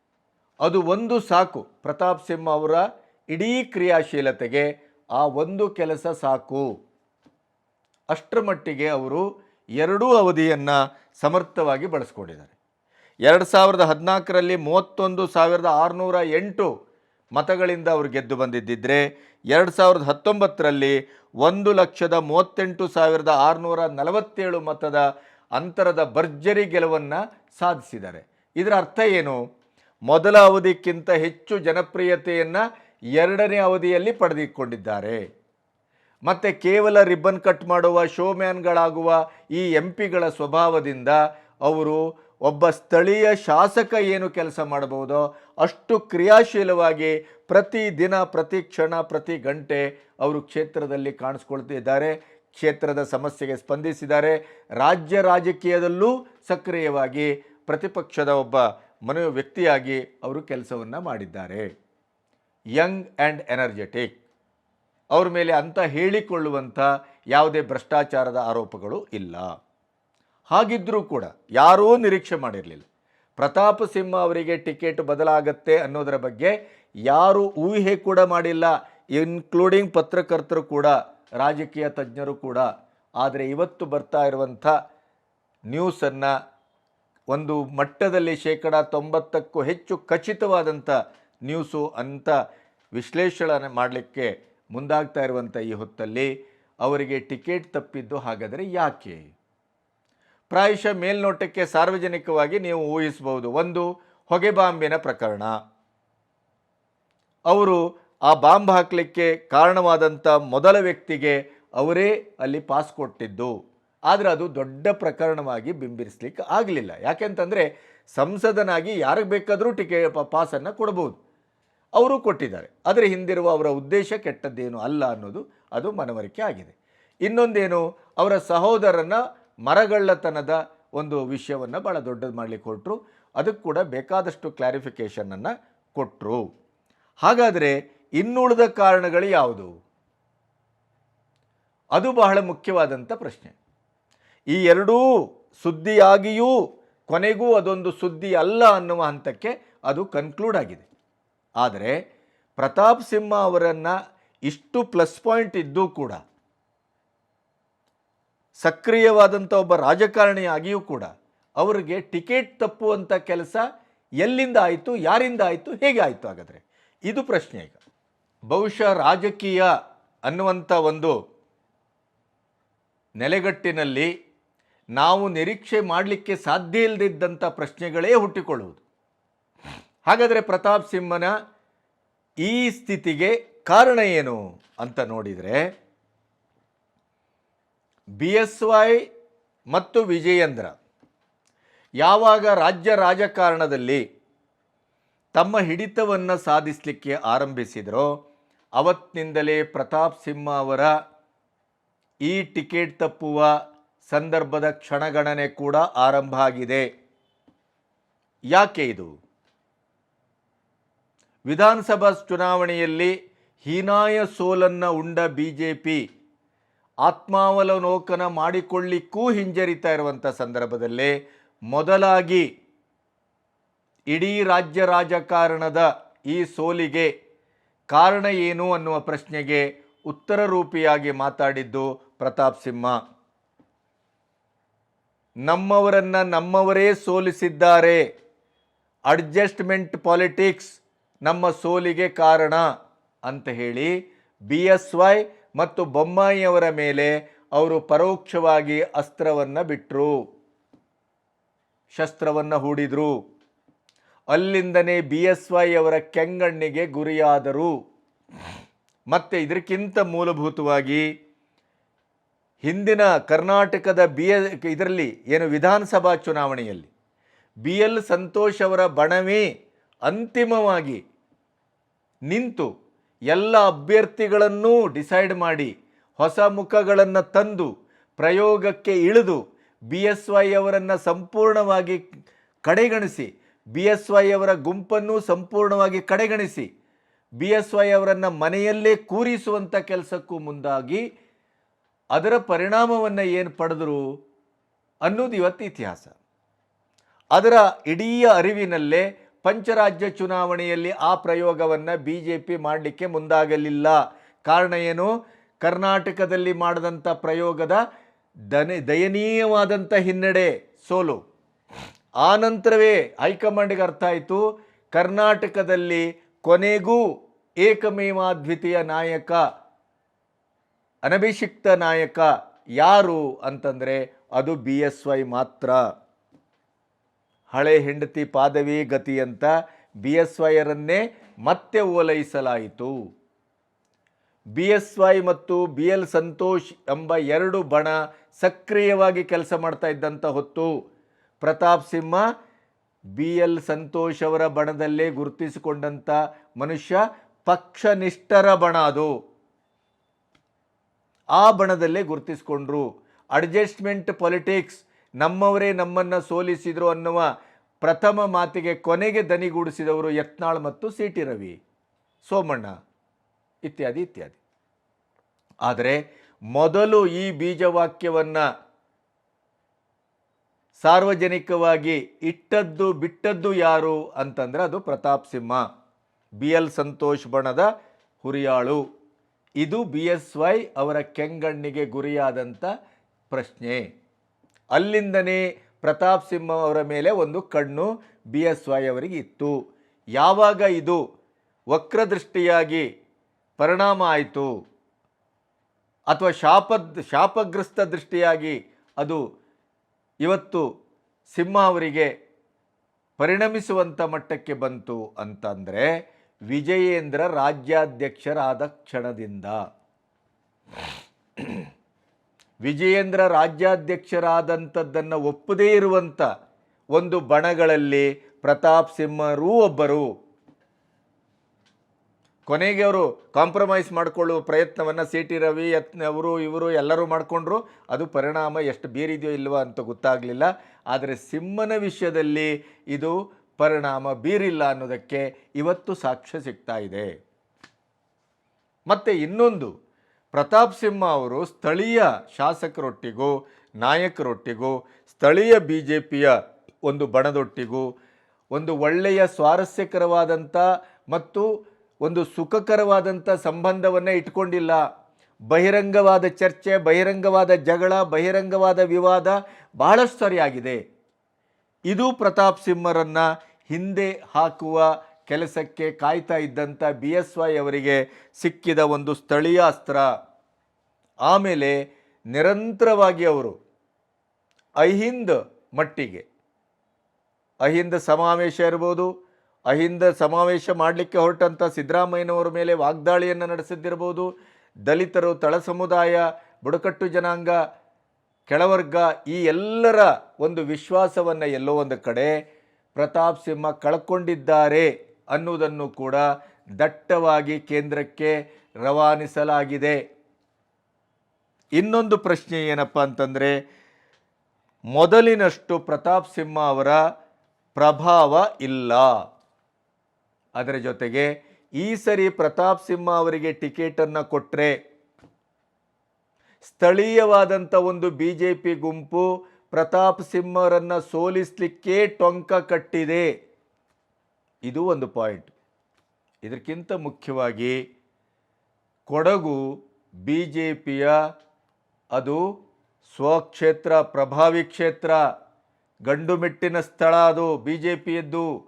ಅದು ಒಂದು ಸಾಕು. ಪ್ರತಾಪ್ ಸಿಂಹ ಅವರ ಇಡೀ ಕ್ರಿಯಾಶೀಲತೆಗೆ ಆ ಒಂದು ಕೆಲಸ ಸಾಕು. ಅಷ್ಟರ ಮಟ್ಟಿಗೆ ಅವರು ಎರಡೂ ಅವಧಿಯನ್ನು ಸಮರ್ಥವಾಗಿ ಬಳಸ್ಕೊಂಡಿದ್ದಾರೆ. ಎರಡು ಸಾವಿರದ ಹದಿನಾಲ್ಕರಲ್ಲಿ ಮೂವತ್ತೊಂದು ಸಾವಿರದ ಆರುನೂರ ಎಂಟು ಮತಗಳಿಂದ ಅವರು ಗೆದ್ದು ಬಂದಿದ್ದಿದ್ರೆ, ಎರಡು ಸಾವಿರದ ಹತ್ತೊಂಬತ್ತರಲ್ಲಿ ಒಂದು ಲಕ್ಷದ ಮೂವತ್ತೆಂಟು ಸಾವಿರದ ಆರುನೂರ ನಲವತ್ತೇಳು ಮತದ ಅಂತರದ ಭರ್ಜರಿ ಗೆಲುವನ್ನು ಸಾಧಿಸಿದ್ದಾರೆ. ಇದರ ಅರ್ಥ ಏನು? ಮೊದಲ ಅವಧಿಕ್ಕಿಂತ ಹೆಚ್ಚು ಜನಪ್ರಿಯತೆಯನ್ನು ಎರಡನೇ ಅವಧಿಯಲ್ಲಿ ಪಡೆದುಕೊಂಡಿದ್ದಾರೆ. ಮತ್ತು ಕೇವಲ ರಿಬ್ಬನ್ ಕಟ್ ಮಾಡುವ ಶೋಮ್ಯಾನ್ಗಳಾಗುವ ಈ ಎಂ ಪಿಗಳ ಸ್ವಭಾವದಿಂದ ಅವರು ಒಬ್ಬ ಸ್ಥಳೀಯ ಶಾಸಕ ಏನು ಕೆಲಸ ಮಾಡಬಹುದೋ ಅಷ್ಟು ಕ್ರಿಯಾಶೀಲವಾಗಿ ಪ್ರತಿ ದಿನ, ಪ್ರತಿ ಕ್ಷಣ, ಪ್ರತಿ ಗಂಟೆ ಅವರು ಕ್ಷೇತ್ರದಲ್ಲಿ ಕಾಣಿಸ್ಕೊಳ್ತಿದ್ದಾರೆ, ಕ್ಷೇತ್ರದ ಸಮಸ್ಯೆಗೆ ಸ್ಪಂದಿಸಿದ್ದಾರೆ. ರಾಜ್ಯ ರಾಜಕೀಯದಲ್ಲೂ ಸಕ್ರಿಯವಾಗಿ ಪ್ರತಿಪಕ್ಷದ ಒಬ್ಬ ಮನೋ ವ್ಯಕ್ತಿಯಾಗಿ ಅವರು ಕೆಲಸವನ್ನು ಮಾಡಿದ್ದಾರೆ. Young and energetic. ಅವ್ರ ಮೇಲೆ ಅಂತ ಹೇಳಿಕೊಳ್ಳುವಂಥ ಯಾವುದೇ ಭ್ರಷ್ಟಾಚಾರದ ಆರೋಪಗಳು ಇಲ್ಲ. ಹಾಗಿದ್ದರೂ ಕೂಡ ಯಾರೂ ನಿರೀಕ್ಷೆ ಮಾಡಿರಲಿಲ್ಲ. ಪ್ರತಾಪ ಸಿಂಹ ಅವರಿಗೆ ಟಿಕೆಟ್ ಬದಲಾಗತ್ತೆ ಅನ್ನೋದರ ಬಗ್ಗೆ ಯಾರೂ ಊಹೆ ಕೂಡ ಮಾಡಿಲ್ಲ. ಇನ್ಕ್ಲೂಡಿಂಗ್ ಪತ್ರಕರ್ತರು ಕೂಡ, ರಾಜಕೀಯ ತಜ್ಞರು ಕೂಡ. ಆದರೆ ಇವತ್ತು ಬರ್ತಾ ಇರುವಂಥ ನ್ಯೂಸನ್ನು ಒಂದು ಮಟ್ಟದಲ್ಲಿ ಶೇಕಡ ತೊಂಬತ್ತಕ್ಕೂ ಹೆಚ್ಚು ಖಚಿತವಾದಂಥ ನ್ಯೂಸು ಅಂತ ವಿಶ್ಲೇಷಣೆ ಮಾಡಲಿಕ್ಕೆ ಮುಂದಾಗ್ತಾ ಇರುವಂಥ ಈ ಹೊತ್ತಲ್ಲಿ ಅವರಿಗೆ ಟಿಕೆಟ್ ತಪ್ಪಿದ್ದು ಹಾಗಾದರೆ ಯಾಕೆ? ಪ್ರಾಯಶಃ ಮೇಲ್ನೋಟಕ್ಕೆ ಸಾರ್ವಜನಿಕವಾಗಿ ನೀವು ಊಹಿಸಬಹುದು. ಒಂದು, ಹೊಗೆ ಬಾಂಬಿನ ಪ್ರಕರಣ. ಅವರು ಆ ಬಾಂಬ್ ಹಾಕಲಿಕ್ಕೆ ಕಾರಣವಾದಂಥ ಮೊದಲ ವ್ಯಕ್ತಿಗೆ ಅವರೇ ಅಲ್ಲಿ ಪಾಸ್ ಕೊಟ್ಟಿದ್ದು. ಆದರೆ ಅದು ದೊಡ್ಡ ಪ್ರಕರಣವಾಗಿ ಬಿಂಬಿರಿಸ್ಲಿಕ್ಕೆ ಆಗಲಿಲ್ಲ. ಯಾಕೆಂತಂದರೆ ಸಂಸದನಾಗಿ ಯಾರಿಗೆ ಬೇಕಾದರೂ ಟಿಕೆ ಪಾಸನ್ನು ಕೊಡಬಹುದು ಅವರು ಕೊಟ್ಟಿದ್ದಾರೆ. ಆದರೆ ಹಿಂದಿರುವ ಅವರ ಉದ್ದೇಶ ಕೆಟ್ಟದ್ದೇನು ಅಲ್ಲ ಅನ್ನೋದು ಅದು ಮನವರಿಕೆ ಆಗಿದೆ. ಇನ್ನೊಂದೇನು, ಅವರ ಸಹೋದರನ ಮರಗಳ್ಳತನದ ಒಂದು ವಿಷಯವನ್ನು ಭಾಳ ದೊಡ್ಡದು ಮಾಡಲಿಕ್ಕೆ ಕೊಟ್ಟರು ಅದಕ್ಕೆ ಕೂಡ ಬೇಕಾದಷ್ಟು ಕ್ಲಾರಿಫಿಕೇಷನನ್ನು ಕೊಟ್ಟರು ಹಾಗಾದರೆ ಇನ್ನುಳಿದ ಕಾರಣಗಳು ಯಾವುದು? ಅದು ಬಹಳ ಮುಖ್ಯವಾದಂಥ ಪ್ರಶ್ನೆ. ಈ ಎರಡೂ ಸುದ್ದಿಯಾಗಿಯೂ ಕೊನೆಗೂ ಅದೊಂದು ಸುದ್ದಿ ಅಲ್ಲ ಅನ್ನುವ ಹಂತಕ್ಕೆ ಅದು ಕನ್ಕ್ಲೂಡ್ ಆಗಿದೆ. ಆದರೆ ಪ್ರತಾಪ್ ಸಿಂಹ ಅವರನ್ನು ಇಷ್ಟು ಪ್ಲಸ್ ಪಾಯಿಂಟ್ ಇದ್ದೂ ಕೂಡ, ಸಕ್ರಿಯವಾದಂಥ ಒಬ್ಬ ರಾಜಕಾರಣಿಯಾಗಿಯೂ ಕೂಡ ಅವರಿಗೆ ಟಿಕೆಟ್ ತಪ್ಪುವಂಥ ಕೆಲಸ ಎಲ್ಲಿಂದ ಆಯಿತು, ಯಾರಿಂದ ಆಯಿತು, ಹೇಗೆ ಆಯಿತು ಹಾಗಾದರೆ? ಇದು ಪ್ರಶ್ನೆ ಈಗ. ಬಹುಶಃ ರಾಜಕೀಯ ಅನ್ನುವಂಥ ಒಂದು ನೆಲೆಗಟ್ಟಿನಲ್ಲಿ ನಾವು ನಿರೀಕ್ಷೆ ಮಾಡಲಿಕ್ಕೆ ಸಾಧ್ಯ ಇಲ್ಲದಿದ್ದಂಥ ಪ್ರಶ್ನೆಗಳೇ ಹುಟ್ಟಿಕೊಳ್ಳುವುದು. ಹಾಗಾದರೆ ಪ್ರತಾಪ್ ಸಿಂಹನ ಈ ಸ್ಥಿತಿಗೆ ಕಾರಣ ಏನು ಅಂತ ನೋಡಿದರೆ, ಬಿ ಎಸ್ ವೈ ಮತ್ತು ವಿಜಯೇಂದ್ರ ಯಾವಾಗ ರಾಜ್ಯ ರಾಜಕಾರಣದಲ್ಲಿ ತಮ್ಮ ಹಿಡಿತವನ್ನು ಸಾಧಿಸಲಿಕ್ಕೆ ಆರಂಭಿಸಿದರೋ ಅವತ್ತಿನಿಂದಲೇ ಪ್ರತಾಪ್ ಸಿಂಹ ಅವರ ಈ ಟಿಕೆಟ್ ತಪ್ಪುವ ಸಂದರ್ಭದ ಕ್ಷಣಗಣನೆ ಕೂಡ ಆರಂಭ ಆಗಿದೆ. ಯಾಕೆ ಇದು? ವಿಧಾನಸಭಾ ಚುನಾವಣೆಯಲ್ಲಿ ಹೀನಾಯ ಸೋಲನ್ನು ಉಂಡ ಬಿ ಜೆ ಪಿ ಆತ್ಮಾವಲೋಕನ ಮಾಡಿಕೊಳ್ಳಿಕ್ಕೂ ಹಿಂಜರಿತಾ ಇರುವಂಥ ಸಂದರ್ಭದಲ್ಲೇ ಮೊದಲಾಗಿ ಇಡೀ ರಾಜ್ಯ ರಾಜಕಾರಣದ ಈ ಸೋಲಿಗೆ ಕಾರಣ ಏನು ಅನ್ನುವ ಪ್ರಶ್ನೆಗೆ ಉತ್ತರ ರೂಪಿಯಾಗಿ ಮಾತಾಡಿದ್ದು ಪ್ರತಾಪ್ ಸಿಂಹ. ನಮ್ಮವರನ್ನ ನಮ್ಮವರೇ ಸೋಲಿಸಿದ್ದಾರೆ. ಅಡ್ಜಸ್ಟ್ಮೆಂಟ್ ಪಾಲಿಟಿಕ್ಸ್ ನಮ್ಮ ಸೋಲಿಗೆ ಕಾರಣ ಅಂತ ಹೇಳಿ ಬಿ ಎಸ್ ವೈ ಮತ್ತು ಬೊಮ್ಮಾಯಿಯವರ ಮೇಲೆ ಅವರು ಪರೋಕ್ಷವಾಗಿ ಅಸ್ತ್ರವನ್ನು ಬಿಟ್ಟರು ಶಸ್ತ್ರವನ್ನು ಹೂಡಿದರು. ಅಲ್ಲಿಂದನೇ ಬಿ ಎಸ್ ವೈ ಅವರ ಕೆಂಗಣ್ಣಿಗೆ ಗುರಿಯಾದರು. ಮತ್ತು ಇದಕ್ಕಿಂತ ಮೂಲಭೂತವಾಗಿ ಹಿಂದಿನ ಕರ್ನಾಟಕದ ಬಿ ಎ ಇದರಲ್ಲಿ ಏನು ವಿಧಾನಸಭಾ ಚುನಾವಣೆಯಲ್ಲಿ ಬಿ ಎಲ್ ಸಂತೋಷ್ ಅವರ ಬಣವೇ ಅಂತಿಮವಾಗಿ ನಿಂತು ಎಲ್ಲ ಅಭ್ಯರ್ಥಿಗಳನ್ನೂ ಡಿಸೈಡ್ ಮಾಡಿ ಹೊಸ ಮುಖಗಳನ್ನು ತಂದು ಪ್ರಯೋಗಕ್ಕೆ ಇಳಿದು ಬಿ ಎಸ್ ವೈ ಅವರನ್ನು ಸಂಪೂರ್ಣವಾಗಿ ಕಡೆಗಣಿಸಿ, ಬಿ ಎಸ್ ವೈ ಅವರ ಗುಂಪನ್ನು ಸಂಪೂರ್ಣವಾಗಿ ಕಡೆಗಣಿಸಿ, ಬಿ ಎಸ್ ವೈ ಅವರನ್ನು ಮನೆಯಲ್ಲೇ ಕೂರಿಸುವಂಥ ಕೆಲಸಕ್ಕೂ ಮುಂದಾಗಿ ಅದರ ಪರಿಣಾಮವನ್ನು ಏನು ಪಡೆದರು ಅನ್ನೋದು ಇವತ್ತು ಇತಿಹಾಸ. ಅದರ ಇಡೀ ಅರಿವಿನಲ್ಲೇ ಪಂಚರಾಜ್ಯ ಚುನಾವಣೆಯಲ್ಲಿ ಆ ಪ್ರಯೋಗವನ್ನು ಬಿ ಜೆ ಪಿ ಮಾಡಲಿಕ್ಕೆ ಮುಂದಾಗಲಿಲ್ಲ. ಕಾರಣ ಏನು? ಕರ್ನಾಟಕದಲ್ಲಿ ಮಾಡಿದಂಥ ಪ್ರಯೋಗದ ದನ ದಯನೀಯವಾದಂಥ ಹಿನ್ನಡೆ, ಸೋಲು. ಆ ನಂತರವೇ ಹೈಕಮಾಂಡ್ಗೆ ಅರ್ಥ ಆಯಿತು, ಕರ್ನಾಟಕದಲ್ಲಿ ಕೊನೆಗೂ ಏಕಮೇವಾದ್ವಿತೀಯ ನಾಯಕ ಅನಭಿಷಿಕ್ತ ನಾಯಕ ಯಾರು ಅಂತಂದರೆ ಅದು ಬಿ ಎಸ್ ವೈ ಮಾತ್ರ. ಹಳೆ ಹೆಂಡತಿ ಪಾದವಿ ಗತಿ ಅಂತ ಬಿ ಎಸ್ ವೈಯರನ್ನೇ ಮತ್ತೆ ಓಲೈಸಲಾಯಿತು. ಬಿ ಎಸ್ ವೈ ಮತ್ತು ಬಿ ಎಲ್ ಸಂತೋಷ್ ಎಂಬ ಎರಡು ಬಣ ಸಕ್ರಿಯವಾಗಿ ಕೆಲಸ ಮಾಡ್ತಾ ಇದ್ದಂಥ ಹೊತ್ತು ಪ್ರತಾಪ್ ಸಿಂಹ ಬಿ ಎಲ್ ಸಂತೋಷ್ ಅವರ ಬಣದಲ್ಲೇ ಗುರುತಿಸಿಕೊಂಡಂಥ ಮನುಷ್ಯ ಪಕ್ಷನಿಷ್ಠರ ಬಣ ಅದು. ಆ ಬಣದಲ್ಲೇ ಗುರುತಿಸಿಕೊಂಡ್ರು. ಅಡ್ಜಸ್ಟ್ಮೆಂಟ್ ಪೊಲಿಟಿಕ್ಸ್ ನಮ್ಮವರೇ ನಮ್ಮನ್ನು ಸೋಲಿಸಿದರು ಅನ್ನುವ ಪ್ರಥಮ ಮಾತಿಗೆ ಕೊನೆಗೆ ದನಿಗೂಡಿಸಿದವರು ಯತ್ನಾಳ್ ಮತ್ತು ಸಿ ಟಿ ರವಿ. ಸೋಮಣ್ಣ. ಇತ್ಯಾದಿ ಇತ್ಯಾದಿ. ಆದರೆ ಮೊದಲು ಈ ಬೀಜವಾಕ್ಯವನ್ನು ಸಾರ್ವಜನಿಕವಾಗಿ ಇಟ್ಟದ್ದು, ಬಿಟ್ಟದ್ದು ಯಾರು ಅಂತಂದರೆ ಅದು ಪ್ರತಾಪ್ ಸಿಂಹ. ಬಿ ಎಲ್ ಸಂತೋಷ್ ಬಣದ ಹುರಿಯಾಳು. ಇದು ಬಿ ಎಸ್ ವೈ ಅವರ ಕೆಂಗಣ್ಣಿಗೆ ಗುರಿಯಾದಂಥ ಪ್ರಶ್ನೆ. ಅಲ್ಲಿಂದನೇ ಪ್ರತಾಪ್ ಸಿಂಹ ಅವರ ಮೇಲೆ ಒಂದು ಕಣ್ಣು ಬಿ ಎಸ್ ವೈ ಅವರಿಗೆ ಇತ್ತು. ಯಾವಾಗ ಇದು ವಕ್ರದೃಷ್ಟಿಯಾಗಿ ಪರಿಣಾಮ ಆಯಿತು? ಅಥವಾ ಶಾಪದ್, ಶಾಪಗ್ರಸ್ತ ದೃಷ್ಟಿಯಾಗಿ ಅದು ಇವತ್ತು ಸಿಂಹ ಅವರಿಗೆ ಪರಿಣಮಿಸುವಂಥ ಮಟ್ಟಕ್ಕೆ ಬಂತು ಅಂತಂದರೆ ವಿಜಯೇಂದ್ರ ರಾಜ್ಯಾಧ್ಯಕ್ಷರಾದ ಕ್ಷಣದಿಂದ. ವಿಜಯೇಂದ್ರ ರಾಜ್ಯಾಧ್ಯಕ್ಷರಾದಂಥದ್ದನ್ನು ಒಪ್ಪದೇ ಇರುವಂಥ ಒಂದು ಬಣಗಳಲ್ಲಿ ಪ್ರತಾಪ್ ಸಿಂಹರೂ ಒಬ್ಬರು. ಕೊನೆಗೆ ಅವರು ಕಾಂಪ್ರಮೈಸ್ ಮಾಡಿಕೊಳ್ಳುವ ಪ್ರಯತ್ನವನ್ನು ಸಿ ಟಿ ರವಿ, ಯತ್ನ ಅವರು, ಇವರು ಎಲ್ಲರೂ ಮಾಡಿಕೊಂಡ್ರು. ಅದು ಪರಿಣಾಮ ಎಷ್ಟು ಬೀರಿದೆಯೋ ಇಲ್ವೋ ಅಂತ ಗೊತ್ತಾಗಲಿಲ್ಲ. ಆದರೆ ಸಿಂಹನ ವಿಷಯದಲ್ಲಿ ಇದು ಪರಿಣಾಮ ಬೀರಿಲ್ಲ ಅನ್ನೋದಕ್ಕೆ ಇವತ್ತು ಸಾಕ್ಷ್ಯ ಸಿಗ್ತಾ ಇದೆ. ಮತ್ತು ಇನ್ನೊಂದು, ಪ್ರತಾಪ್ ಸಿಂಹ ಅವರು ಸ್ಥಳೀಯ ಶಾಸಕರೊಟ್ಟಿಗೂ, ನಾಯಕರೊಟ್ಟಿಗೂ, ಸ್ಥಳೀಯ ಬಿ ಜೆ ಪಿಯ ಒಂದು ಬಣದೊಟ್ಟಿಗೂ ಒಂದು ಒಳ್ಳೆಯ ಸ್ವಾರಸ್ಯಕರವಾದಂಥ ಮತ್ತು ಒಂದು ಸುಖಕರವಾದಂಥ ಸಂಬಂಧವನ್ನು ಇಟ್ಕೊಂಡಿಲ್ಲ. ಬಹಿರಂಗವಾದ ಚರ್ಚೆ, ಬಹಿರಂಗವಾದ ಜಗಳ, ಬಹಿರಂಗವಾದ ವಿವಾದ ಬಹಳಷ್ಟು ಸರಿಯಾಗಿದೆ. ಇದು ಪ್ರತಾಪ್ ಸಿಂಹರನ್ನು ಹಿಂದೆ ಹಾಕುವ ಕೆಲಸಕ್ಕೆ ಕಾಯ್ತಾ ಇದ್ದಂಥ ಬಿ ಎಸ್ ವೈ ಅವರಿಗೆ ಸಿಕ್ಕಿದ ಒಂದು ಸ್ಥಳೀಯ ಅಸ್ತ್ರ. ಆಮೇಲೆ ನಿರಂತರವಾಗಿ ಅವರು ಅಹಿಂದ್ ಮಟ್ಟಿಗೆ, ಅಹಿಂದ ಸಮಾವೇಶ ಇರ್ಬೋದು, ಅಹಿಂದ ಸಮಾವೇಶ ಮಾಡಲಿಕ್ಕೆ ಹೊರಟಂಥ ಸಿದ್ದರಾಮಯ್ಯನವರ ಮೇಲೆ ವಾಗ್ದಾಳಿಯನ್ನು ನಡೆಸಿದ್ದಿರ್ಬೋದು, ದಲಿತರು ತಳ ಸಮುದಾಯ ಬುಡಕಟ್ಟು ಜನಾಂಗ ಕೆಳವರ್ಗ ಈ ಎಲ್ಲರ ಒಂದು ವಿಶ್ವಾಸವನ್ನು ಎಲ್ಲೋ ಒಂದು ಕಡೆ ಪ್ರತಾಪ್ ಸಿಂಹ ಕಳ್ಕೊಂಡಿದ್ದಾರೆ ಅನ್ನುವುದನ್ನು ಕೂಡ ದಟ್ಟವಾಗಿ ಕೇಂದ್ರಕ್ಕೆ ರವಾನಿಸಲಾಗಿದೆ. ಇನ್ನೊಂದು ಪ್ರಶ್ನೆ ಏನಪ್ಪ ಅಂತಂದರೆ, ಮೊದಲಿನಷ್ಟು ಪ್ರತಾಪ್ ಸಿಂಹ ಅವರ ಪ್ರಭಾವ ಇಲ್ಲ. ಅದರ ಜೊತೆಗೆ ಈ ಸರಿ ಪ್ರತಾಪ್ ಸಿಂಹ ಅವರಿಗೆ ಟಿಕೆಟನ್ನು ಕೊಟ್ಟರೆ ಸ್ಥಳೀಯವಾದಂಥ ಒಂದು ಬಿ ಜೆ ಪಿ ಗುಂಪು ಪ್ರತಾಪ್ ಸಿಂಹರನ್ನು ಸೋಲಿಸಲಿಕ್ಕೆ ಟೊಂಕ ಕಟ್ಟಿದೆ. ಇದು ಒಂದು ಪಾಯಿಂಟ್. ಇದಕ್ಕಿಂತ ಮುಖ್ಯವಾಗಿ ಕೊಡಗು ಬಿ ಜೆ ಪಿಯ ಅದು ಸ್ವಕ್ಷೇತ್ರ, ಪ್ರಭಾವಿ ಕ್ಷೇತ್ರ, ಗಂಡುಮೆಟ್ಟಿನ ಸ್ಥಳ ಅದು ಬಿ ಜೆ ಪಿಯದ್ದು.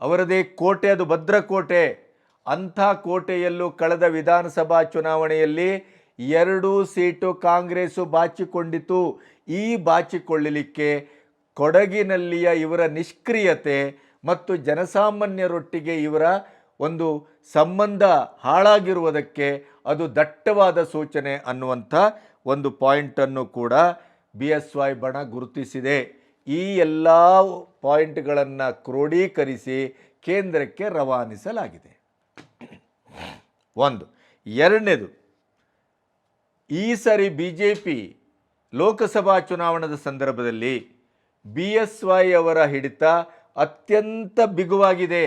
ಅವರದೇ ಕೋಟೆ ಅದು ಭದ್ರಕೋಟೆ. ಅಂಥ ಕೋಟೆಯಲ್ಲೂ ಕಳೆದ ವಿಧಾನಸಭಾ ಚುನಾವಣೆಯಲ್ಲಿ ಎರಡೂ ಸೀಟು ಕಾಂಗ್ರೆಸ್ಸು ಬಾಚಿಕೊಂಡಿತು ಈ ಬಾಚಿಕೊಳ್ಳಲಿಕ್ಕೆ ಕೊಡಗಿನಲ್ಲಿಯ ಇವರ ನಿಷ್ಕ್ರಿಯತೆ ಮತ್ತು ಜನಸಾಮಾನ್ಯರೊಟ್ಟಿಗೆ ಇವರ ಒಂದು ಸಂಬಂಧ ಹಾಳಾಗಿರುವುದಕ್ಕೆ ಅದು ದಟ್ಟವಾದ ಸೂಚನೆ ಅನ್ನುವಂಥ ಒಂದು ಪಾಯಿಂಟನ್ನು ಕೂಡ ಬಿ ಎಸ್ ವೈ ಬಣ ಗುರುತಿಸಿದೆ. ಈ ಎಲ್ಲ ಪಾಯಿಂಟ್ಗಳನ್ನು ಕ್ರೋಢೀಕರಿಸಿ ಕೇಂದ್ರಕ್ಕೆ ರವಾನಿಸಲಾಗಿದೆ. ಒಂದು. ಎರಡನೇದು ಈ ಸಾರಿ ಬಿ ಜೆ ಪಿ ಲೋಕಸಭಾ ಚುನಾವಣದ ಸಂದರ್ಭದಲ್ಲಿ ಬಿ ಎಸ್ ವೈ ಅವರ ಹಿಡಿತ ಅತ್ಯಂತ ಬಿಗುವಾಗಿದೆ.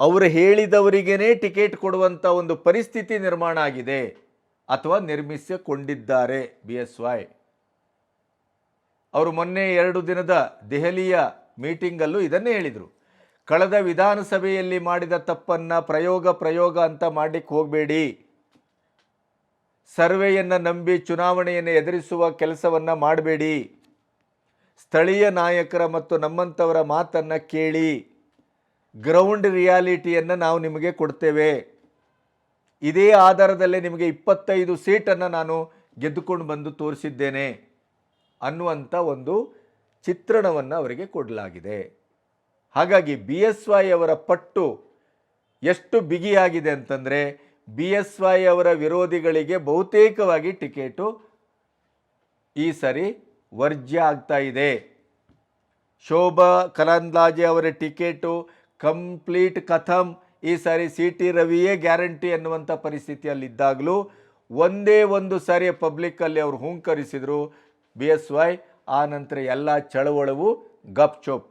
ಅವರು ಹೇಳಿದವರಿಗೇ ಟಿಕೆಟ್ ಕೊಡುವಂಥ ಒಂದು ಪರಿಸ್ಥಿತಿ ನಿರ್ಮಾಣ ಆಗಿದೆ ಅಥವಾ ನಿರ್ಮಿಸಿಕೊಂಡಿದ್ದಾರೆ ಬಿ ಎಸ್ ವೈ. ಅವರು ಮೊನ್ನೆ ಎರಡು ದಿನದ ದೆಹಲಿಯ ಮೀಟಿಂಗಲ್ಲೂ ಇದನ್ನೇ ಹೇಳಿದರು. ಕಳೆದ ವಿಧಾನಸಭೆಯಲ್ಲಿ ಮಾಡಿದ ತಪ್ಪನ್ನು ಪ್ರಯೋಗ ಪ್ರಯೋಗ ಅಂತ ಮಾಡಲಿಕ್ಕೆ ಹೋಗಬೇಡಿ. ಸರ್ವೆಯನ್ನು ನಂಬಿ ಚುನಾವಣೆಯನ್ನು ಎದುರಿಸುವ ಕೆಲಸವನ್ನು ಮಾಡಬೇಡಿ. ಸ್ಥಳೀಯ ನಾಯಕರ ಮತ್ತು ನಮ್ಮಂಥವರ ಮಾತನ್ನು ಕೇಳಿ. ಗ್ರೌಂಡ್ ರಿಯಾಲಿಟಿಯನ್ನು ನಾವು ನಿಮಗೆ ಕೊಡ್ತೇವೆ. ಇದೇ ಆಧಾರದಲ್ಲೇ ನಿಮಗೆ ಇಪ್ಪತ್ತೈದು ಸೀಟನ್ನು ನಾನು ಗೆದ್ದುಕೊಂಡು ಬಂದು ತೋರಿಸಿದ್ದೇನೆ ಅನ್ನುವಂಥ ಒಂದು ಚಿತ್ರಣವನ್ನು ಅವರಿಗೆ ಕೊಡಲಾಗಿದೆ. ಹಾಗಾಗಿ ಬಿ ಎಸ್ ವೈ ಅವರ ಪಟ್ಟು ಎಷ್ಟು ಬಿಗಿಯಾಗಿದೆ ಅಂತಂದರೆ ಬಿ ಎಸ್ ವೈ ಅವರ ವಿರೋಧಿಗಳಿಗೆ ಬಹುತೇಕವಾಗಿ ಟಿಕೆಟು ಈ ಸರಿ ವರ್ಜ್ಯ ಆಗ್ತಾ ಇದೆ. ಶೋಭಾ ಕರಂದ್ಲಾಜೆ ಅವರ ಟಿಕೆಟು ಕಂಪ್ಲೀಟ್ ಕಥಮ್ ಈ ಸಾರಿ ಸಿ ಟಿ ರವಿಯೇ ಗ್ಯಾರಂಟಿ ಅನ್ನುವಂಥ ಪರಿಸ್ಥಿತಿಯಲ್ಲಿದ್ದಾಗಲೂ ಒಂದೇ ಒಂದು ಸಾರಿ ಪಬ್ಲಿಕ್ಕಲ್ಲಿ ಅವರು ಹುಂಕರಿಸಿದರು. ಬಿ ಎಸ್ ವೈ ಆ ನಂತರ ಎಲ್ಲ ಚಳವಳವು ಗಪ್ ಚೋಪ್.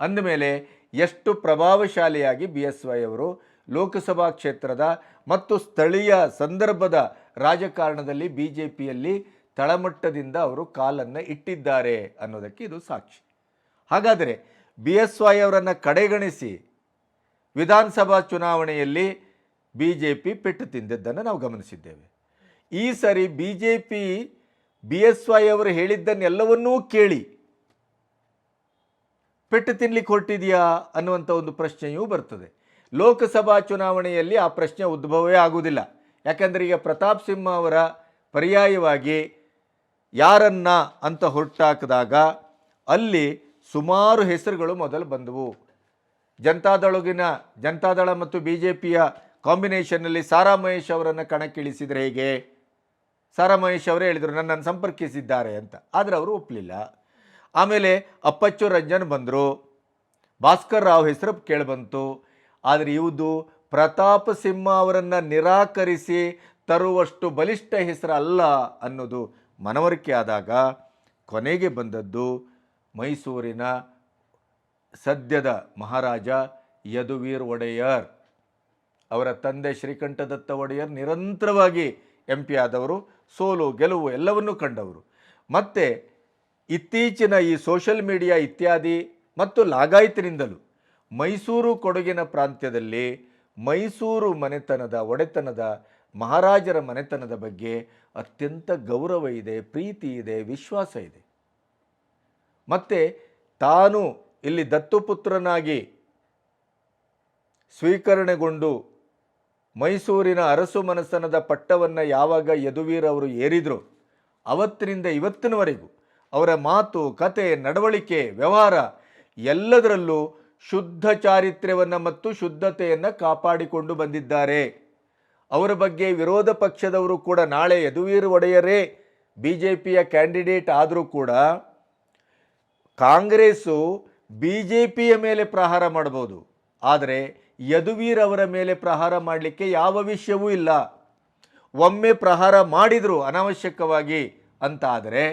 ಅಂದಮೇಲೆ ಎಷ್ಟು ಪ್ರಭಾವಶಾಲಿಯಾಗಿ ಬಿ ಎಸ್ ವೈ ಅವರು ಲೋಕಸಭಾ ಕ್ಷೇತ್ರದ ಮತ್ತು ಸ್ಥಳೀಯ ಸಂದರ್ಭದ ರಾಜಕಾರಣದಲ್ಲಿ ಬಿ ಜೆ ಪಿಯಲ್ಲಿ ತಳಮಟ್ಟದಿಂದ ಅವರು ಕಾಲನ್ನು ಇಟ್ಟಿದ್ದಾರೆ ಅನ್ನೋದಕ್ಕೆ ಇದು ಸಾಕ್ಷಿ. ಹಾಗಾದರೆ ಬಿ ಎಸ್ ವೈ ಅವರನ್ನು ಕಡೆಗಣಿಸಿ ವಿಧಾನಸಭಾ ಚುನಾವಣೆಯಲ್ಲಿ ಬಿ ಜೆ ಪಿ ಪೆಟ್ಟು ತಿಂದದ್ದನ್ನು ನಾವು ಗಮನಿಸಿದ್ದೇವೆ. ಈ ಸರಿ B J P B S Y ಅವರು ಹೇಳಿದ್ದನ್ನೆಲ್ಲವನ್ನೂ ಕೇಳಿ ಪೆಟ್ಟು ತಿನ್ಲಿಕ್ಕೆ ಹೊರಟಿದೆಯಾ ಅನ್ನುವಂಥ ಒಂದು ಪ್ರಶ್ನೆಯೂ ಬರ್ತದೆ. ಲೋಕಸಭಾ ಚುನಾವಣೆಯಲ್ಲಿ ಆ ಪ್ರಶ್ನೆ ಉದ್ಭವವೇ ಆಗುವುದಿಲ್ಲ. ಯಾಕೆಂದರೆ ಈಗ ಪ್ರತಾಪ್ ಸಿಂಹ ಅವರ ಪರ್ಯಾಯವಾಗಿ ಯಾರನ್ನ ಅಂತ ಹೊರಟಾಕಿದಾಗ ಅಲ್ಲಿ ಸುಮಾರು ಹೆಸರುಗಳು ಮೊದಲು ಬಂದವು. ಜನತಾದಳಗಿನ, ಜನತಾದಳ ಮತ್ತು ಬಿ ಜೆ ಪಿಯ ಕಾಂಬಿನೇಷನ್ನಲ್ಲಿ ಸಾರಾ ಮಹೇಶ್ ಅವರನ್ನು ಕಣಕ್ಕಿಳಿಸಿದರೆ ಹೇಗೆ? ಸಾರಾ ಮಹೇಶ್ ಅವರೇ ಹೇಳಿದರು, ನನ್ನನ್ನು ಸಂಪರ್ಕಿಸಿದ್ದಾರೆ ಅಂತ. ಆದರೆ ಅವರು ಒಪ್ಪಲಿಲ್ಲ ಆಮೇಲೆ ಅಪ್ಪಚ್ಚು ರಂಜನ್ ಬಂದರು. ಭಾಸ್ಕರ್ ರಾವ್ ಹೆಸರು ಕೇಳಿಬಂತು. ಆದರೆ ಇವುದು ಪ್ರತಾಪ ಸಿಂಹ ಅವರನ್ನು ನಿರಾಕರಿಸಿ ತರುವಷ್ಟು ಬಲಿಷ್ಠ ಹೆಸರಲ್ಲ ಅನ್ನೋದು ಮನವರಿಕೆ ಆದಾಗ ಕೊನೆಗೆ ಬಂದದ್ದು ಮೈಸೂರಿನ ಸದ್ಯದ ಮಹಾರಾಜ ಯದುವೀರ್ ಒಡೆಯರ್. ಅವರ ತಂದೆ ಶ್ರೀಕಂಠದತ್ತ ಒಡೆಯರ್ ನಿರಂತರವಾಗಿ ಎಂ ಪಿ ಆದವರು, ಸೋಲು, ಗೆಲುವು ಎಲ್ಲವನ್ನೂ ಕಂಡವರು. ಮತ್ತು ಇತ್ತೀಚಿನ ಈ ಸೋಷಲ್ ಮೀಡಿಯಾ ಇತ್ಯಾದಿ ಮತ್ತು ಲಾಗಾಯತಿನಿಂದಲೂ ಮೈಸೂರು ಕೊಡಗಿನ ಪ್ರಾಂತ್ಯದಲ್ಲಿ ಮೈಸೂರು ಮನೆತನದ ಒಡೆತನದ ಮಹಾರಾಜರ ಮನೆತನದ ಬಗ್ಗೆ ಅತ್ಯಂತ ಗೌರವ ಇದೆ, ಪ್ರೀತಿ ಇದೆ, ವಿಶ್ವಾಸ ಇದೆ. ಮತ್ತು ತಾನು ಇಲ್ಲಿ ದತ್ತುಪುತ್ರನಾಗಿ ಸ್ವೀಕರಣೆಗೊಂಡು ಮೈಸೂರಿನ ಅರಸು ಮನಸ್ಸನದ ಪಟ್ಟವನ್ನು ಯಾವಾಗ ಯದುವೀರ್ ಅವರು ಏರಿದ್ರು, ಅವತ್ತಿನಿಂದ ಇವತ್ತಿನವರೆಗೂ ಅವರ ಮಾತು, ಕತೆ, ನಡವಳಿಕೆ, ವ್ಯವಹಾರ ಎಲ್ಲದರಲ್ಲೂ ಶುದ್ಧ ಚಾರಿತ್ರ್ಯವನ್ನು ಮತ್ತು ಶುದ್ಧತೆಯನ್ನು ಕಾಪಾಡಿಕೊಂಡು ಬಂದಿದ್ದಾರೆ. ಅವರ ಬಗ್ಗೆ ವಿರೋಧ ಪಕ್ಷದವರು ಕೂಡ ನಾಳೆ ಯದುವೀರ್ ಒಡೆಯರೇ ಬಿ ಜೆ ಪಿಯ ಕ್ಯಾಂಡಿಡೇಟ್ ಆದರೂ ಕೂಡ ಕಾಂಗ್ರೆಸ್ಸು ಬಿ ಜೆ ಪಿಯ ಮೇಲೆ ಪ್ರಹಾರ ಮಾಡ್ಬೋದು ಆದರೆ ಯದುವೀರ್ ಅವರ ಮೇಲೆ ಪ್ರಹಾರ ಮಾಡಲಿಕ್ಕೆ ಯಾವ ವಿಷಯವೂ ಇಲ್ಲ. ಒಮ್ಮೆ ಪ್ರಹಾರ ಮಾಡಿದರು ಅನಾವಶ್ಯಕವಾಗಿ ಅಂತ ಆದರೆ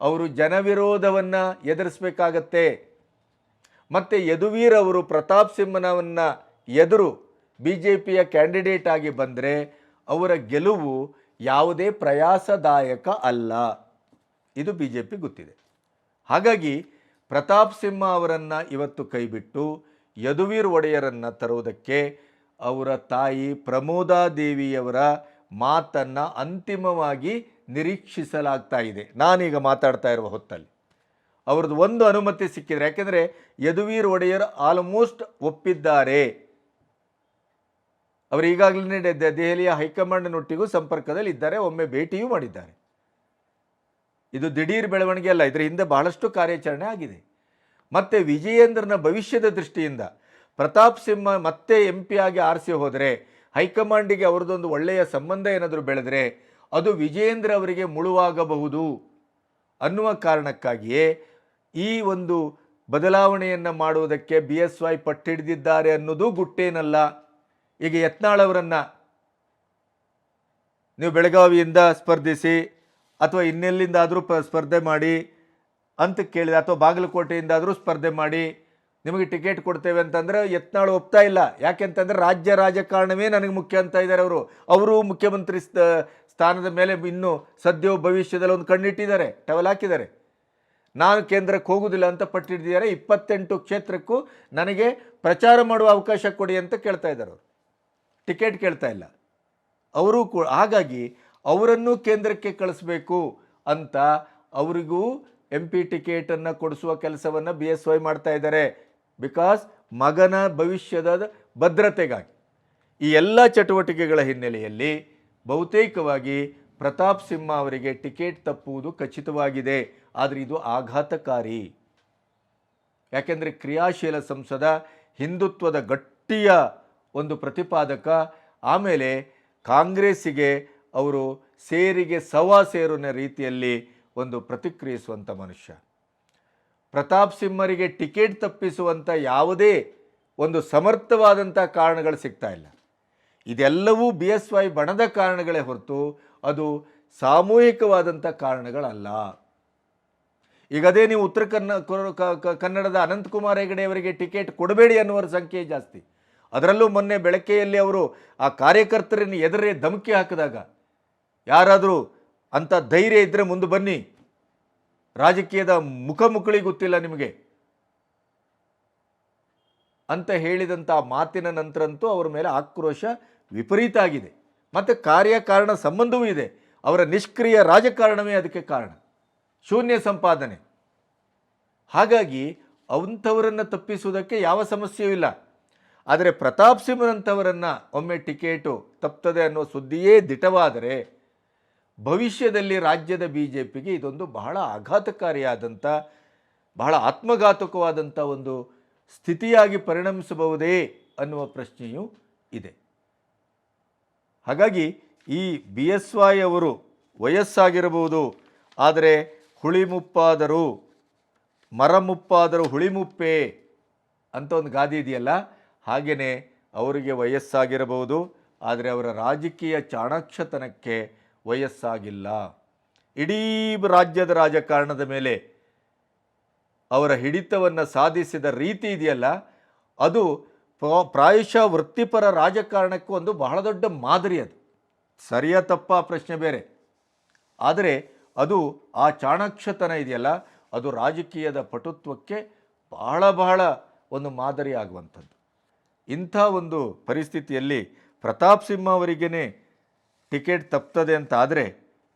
ಅವರು ಜನವಿರೋಧವನ್ನು ಎದುರಿಸಬೇಕಾಗತ್ತೆ. ಮತ್ತು ಯದುವೀರ್ ಅವರು ಪ್ರತಾಪ್ ಸಿಂಹನವನ್ನು ಎದುರು ಬಿ ಜೆ ಪಿಯ ಕ್ಯಾಂಡಿಡೇಟ್ ಆಗಿ ಬಂದರೆ ಅವರ ಗೆಲುವು ಯಾವುದೇ ಪ್ರಯಾಸದಾಯಕ ಅಲ್ಲ. ಇದು ಬಿ ಜೆ ಪಿ ಗೊತ್ತಿದೆ. ಹಾಗಾಗಿ ಪ್ರತಾಪ್ ಸಿಂಹ ಅವರನ್ನು ಇವತ್ತು ಕೈಬಿಟ್ಟು ಯದುವೀರ್ ಒಡೆಯರನ್ನು ತರುವುದಕ್ಕೆ ಅವರ ತಾಯಿ ಪ್ರಮೋದಾದೇವಿಯವರ ಮಾತನ್ನು ಅಂತಿಮವಾಗಿ ನಿರೀಕ್ಷಿಸಲಾಗ್ತಾ ಇದೆ. ನಾನೀಗ ಮಾತಾಡ್ತಾ ಇರುವ ಹೊತ್ತಲ್ಲಿ. ಅವ್ರದ್ದು ಒಂದು ಅನುಮತಿ ಸಿಕ್ಕಿದ್ರೆ, ಯಾಕೆಂದರೆ ಯದುವೀರ್ ಒಡೆಯರ್ ಆಲ್ಮೋಸ್ಟ್ ಒಪ್ಪಿದ್ದಾರೆ. ಅವರು ಈಗಾಗಲೇ ದೆಹಲಿಯ ಹೈಕಮಾಂಡ್ನೊಟ್ಟಿಗೂ ಸಂಪರ್ಕದಲ್ಲಿ ಇದ್ದಾರೆ ಒಮ್ಮೆ ಭೇಟಿಯೂ ಮಾಡಿದ್ದಾರೆ. ಇದು ದಿಢೀರ್ ಬೆಳವಣಿಗೆ ಅಲ್ಲ, ಇದರ ಹಿಂದೆ ಬಹಳಷ್ಟು ಕಾರ್ಯಾಚರಣೆ ಆಗಿದೆ. ಮತ್ತು ವಿಜಯೇಂದ್ರನ ಭವಿಷ್ಯದ ದೃಷ್ಟಿಯಿಂದ ಪ್ರತಾಪ್ ಸಿಂಹ ಮತ್ತೆ ಎಂ ಪಿ ಆಗಿ ಆರಿಸಿ ಹೋದರೆ, ಹೈಕಮಾಂಡಿಗೆ ಅವರದೊಂದು ಒಳ್ಳೆಯ ಸಂಬಂಧ ಏನಾದರೂ ಬೆಳೆದರೆ, ಅದು ವಿಜಯೇಂದ್ರ ಅವರಿಗೆ ಮುಳುವಾಗಬಹುದು ಅನ್ನುವ ಕಾರಣಕ್ಕಾಗಿಯೇ ಈ ಒಂದು ಬದಲಾವಣೆಯನ್ನು ಮಾಡುವುದಕ್ಕೆ ಬಿ ಎಸ್ ವೈ ಪಟ್ಟಿಡಿದಿದ್ದಾರೆ ಅನ್ನೋದು ಗುಟ್ಟೇನಲ್ಲ. ಈಗ ಯತ್ನಾಳವರನ್ನು ನೀವು ಬೆಳಗಾವಿಯಿಂದ ಸ್ಪರ್ಧಿಸಿ ಅಥವಾ ಇನ್ನೆಲ್ಲಿಂದಾದರೂ ಸ್ಪರ್ಧೆ ಮಾಡಿ ಅಂತ ಕೇಳಿದೆ, ಅಥವಾ ಬಾಗಲಕೋಟೆಯಿಂದಾದರೂ ಸ್ಪರ್ಧೆ ಮಾಡಿ ನಿಮಗೆ ಟಿಕೆಟ್ ಕೊಡ್ತೇವೆ ಅಂತಂದರೆ ಯತ್ನಾಳು ಒಪ್ತಾ ಇಲ್ಲ. ಯಾಕೆಂತಂದರೆ ರಾಜ್ಯ ರಾಜಕಾರಣವೇ ನನಗೆ ಮುಖ್ಯ ಅಂತ ಇದ್ದಾರೆ ಅವರು. ಅವರು ಮುಖ್ಯಮಂತ್ರಿ ಸ್ಥ- ಸ್ಥಾನದ ಮೇಲೆ ಇನ್ನೂ ಸದ್ಯ ಭವಿಷ್ಯದಲ್ಲಿ ಒಂದು ಕಣ್ಣಿಟ್ಟಿದ್ದಾರೆ, ಟವಲ್ ಹಾಕಿದ್ದಾರೆ. ನಾನು ಕೇಂದ್ರಕ್ಕೆ ಹೋಗುವುದಿಲ್ಲ ಅಂತ ಪಟ್ಟಿಟ್ಟಿದ್ದಾರೆ ಇಪ್ಪತ್ತೆಂಟು ಕ್ಷೇತ್ರಕ್ಕೂ ನನಗೆ ಪ್ರಚಾರ ಮಾಡುವ ಅವಕಾಶ ಕೊಡಿ ಅಂತ ಕೇಳ್ತಾ ಇದ್ದಾರೆ ಅವರು. ಟಿಕೆಟ್ ಕೇಳ್ತಾ ಇಲ್ಲ. ಅವರು ಹಾಗಾಗಿ ಅವರನ್ನು ಕೇಂದ್ರಕ್ಕೆ ಕಳಿಸ್ಬೇಕು ಅಂತ ಅವರಿಗೂ ಎಂ ಪಿ ಟಿಕೆಟನ್ನು ಕೊಡಿಸುವ ಕೆಲಸವನ್ನು ಬಿ ಎಸ್ ವೈ ಮಾಡ್ತಾ ಇದ್ದಾರೆ. ಬಿಕಾಸ್ ಮಗನ ಭವಿಷ್ಯದ ಭದ್ರತೆಗಾಗಿ ಈ ಎಲ್ಲ ಚಟುವಟಿಕೆಗಳ ಹಿನ್ನೆಲೆಯಲ್ಲಿ ಬಹುತೇಕವಾಗಿ ಪ್ರತಾಪ್ ಸಿಂಹ ಅವರಿಗೆ ಟಿಕೆಟ್ ತಪ್ಪುವುದು ಖಚಿತವಾಗಿದೆ, ಆದರೆ ಇದು ಆಘಾತಕಾರಿ. ಯಾಕೆಂದರೆ ಕ್ರಿಯಾಶೀಲ ಸಂಸದ ಹಿಂದುತ್ವದ ಗಟ್ಟಿಯ ಒಂದು ಪ್ರತಿಪಾದಕ, ಆಮೇಲೆ ಕಾಂಗ್ರೆಸ್ಸಿಗೆ ಅವರು ಸೇರಿಗೆ ಸವಾ ಸೇರುನ ರೀತಿಯಲ್ಲಿ ಒಂದು ಪ್ರತಿಕ್ರಿಯಿಸುವಂಥ ಮನುಷ್ಯ. ಪ್ರತಾಪ್ ಸಿಂಹರಿಗೆ ಟಿಕೆಟ್ ತಪ್ಪಿಸುವಂಥ ಯಾವುದೇ ಒಂದು ಸಮರ್ಥವಾದಂಥ ಕಾರಣಗಳು ಸಿಗ್ತಾ ಇಲ್ಲ. ಇದೆಲ್ಲವೂ ಬಿ ಎಸ್ ವೈ ಬಣದ ಕಾರಣಗಳೇ ಹೊರತು ಅದು ಸಾಮೂಹಿಕವಾದಂಥ ಕಾರಣಗಳಲ್ಲ. ಈಗ ಅದೇ ನೀವು ಉತ್ತರ ಕನ್ನ ಕನ್ನಡದ ಅನಂತಕುಮಾರ್ ಹೆಗಡೆ ಅವರಿಗೆ ಟಿಕೆಟ್ ಕೊಡಬೇಡಿ ಅನ್ನುವರ ಸಂಖ್ಯೆ ಜಾಸ್ತಿ. ಅದರಲ್ಲೂ ಮೊನ್ನೆ ಬೆಳಕೆಯಲ್ಲಿ ಅವರು ಆ ಕಾರ್ಯಕರ್ತರನ್ನು ಎದುರೇ ಧಮಕಿ ಹಾಕಿದಾಗ, ಯಾರಾದರೂ ಅಂಥ ಧೈರ್ಯ ಇದ್ದರೆ ಮುಂದೆ ಬನ್ನಿ. ರಾಜಕೀಯದ ಮುಖಮುಖಳಿ ಗೊತ್ತಿಲ್ಲ ನಿಮಗೆ. ಅಂತ ಹೇಳಿದಂಥ ಮಾತಿನ ನಂತರಂತೂ ಅವರ ಮೇಲೆ ಆಕ್ರೋಶ ವಿಪರೀತ ಆಗಿದೆ. ಮತ್ತು ಕಾರ್ಯಕಾರಣ ಸಂಬಂಧವೂ ಇದೆ. ಅವರ ನಿಷ್ಕ್ರಿಯ ರಾಜಕಾರಣವೇ ಅದಕ್ಕೆ ಕಾರಣ. ಶೂನ್ಯ ಸಂಪಾದನೆ. ಹಾಗಾಗಿ ಅಂಥವರನ್ನು ತಪ್ಪಿಸುವುದಕ್ಕೆ ಯಾವ ಸಮಸ್ಯೆಯೂ ಇಲ್ಲ. ಆದರೆ ಪ್ರತಾಪ್ ಸಿಂಹನಂಥವರನ್ನು ಒಮ್ಮೆ ಟಿಕೆಟು ತಪ್ತದೆ ಅನ್ನೋ ಸುದ್ದಿಯೇ ದಿಟವಾದರೆ ಭವಿಷ್ಯದಲ್ಲಿ ರಾಜ್ಯದ ಬಿ ಜೆ ಪಿಗೆ ಇದೊಂದು ಬಹಳ ಆಘಾತಕಾರಿಯಾದಂಥ, ಬಹಳ ಆತ್ಮಘಾತಕವಾದಂಥ ಒಂದು ಸ್ಥಿತಿಯಾಗಿ ಪರಿಣಮಿಸಬಹುದೇ ಅನ್ನುವ ಪ್ರಶ್ನೆಯೂ ಇದೆ. ಹಾಗಾಗಿ ಈ ಬಿ ಎಸ್ ವೈ ಅವರು ವಯಸ್ಸಾಗಿರಬಹುದು, ಆದರೆ ಮರ ಮುಪ್ಪಾದರೂ ಹುಳಿಮುಪ್ಪೆ ಅಂತ ಒಂದು ಗಾದೆ ಇದೆಯಲ್ಲ ಹಾಗೆಯೇ ಅವರಿಗೆ ವಯಸ್ಸಾಗಿರಬಹುದು, ಆದರೆ ಅವರ ರಾಜಕೀಯ ಚಾಣಾಕ್ಷತನಕ್ಕೆ ವಯಸ್ಸಾಗಿಲ್ಲ. ಇಡೀ ರಾಜ್ಯದ ರಾಜಕಾರಣದ ಮೇಲೆ ಅವರ ಹಿಡಿತವನ್ನು ಸಾಧಿಸಿದ ರೀತಿ ಇದೆಯಲ್ಲ, ಅದು ಪ್ರಾಯಶಃ ವೃತ್ತಿಪರ ರಾಜಕಾರಣಕ್ಕೂ ಒಂದು ಬಹಳ ದೊಡ್ಡ ಮಾದರಿ ಅದು. ಸರಿಯ ತಪ್ಪ ಪ್ರಶ್ನೆ ಬೇರೆ. ಆದರೆ ಅದು ಆ ಚಾಣಾಕ್ಷತನ ಇದೆಯಲ್ಲ, ಅದು ರಾಜಕೀಯದ ಪಟುತ್ವಕ್ಕೆ ಬಹಳ ಬಹಳ ಒಂದು ಮಾದರಿ ಆಗುವಂಥದ್ದು. ಇಂಥ ಒಂದು ಪರಿಸ್ಥಿತಿಯಲ್ಲಿ ಪ್ರತಾಪ್ ಸಿಂಹ ಅವರಿಗೇ ಟಿಕೆಟ್ ತಪ್ತದೆ ಅಂತ ಆದರೆ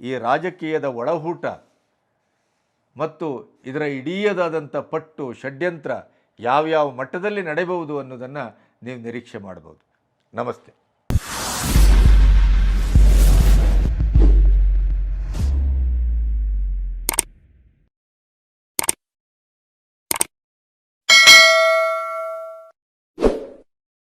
ಈ ರಾಜಕೀಯದ ಒಳಹೂಟ ಮತ್ತು ಇದರ ಇಡೀಯದಾದಂಥ ಪಟ್ಟು ಷಡ್ಯಂತ್ರ ಯಾವ್ಯಾವ ಮಟ್ಟದಲ್ಲಿ ನಡೆಯಬಹುದು ಅನ್ನೋದನ್ನು ನೀವು ನಿರೀಕ್ಷೆ ಮಾಡ್ಬೋದು. ನಮಸ್ತೆ.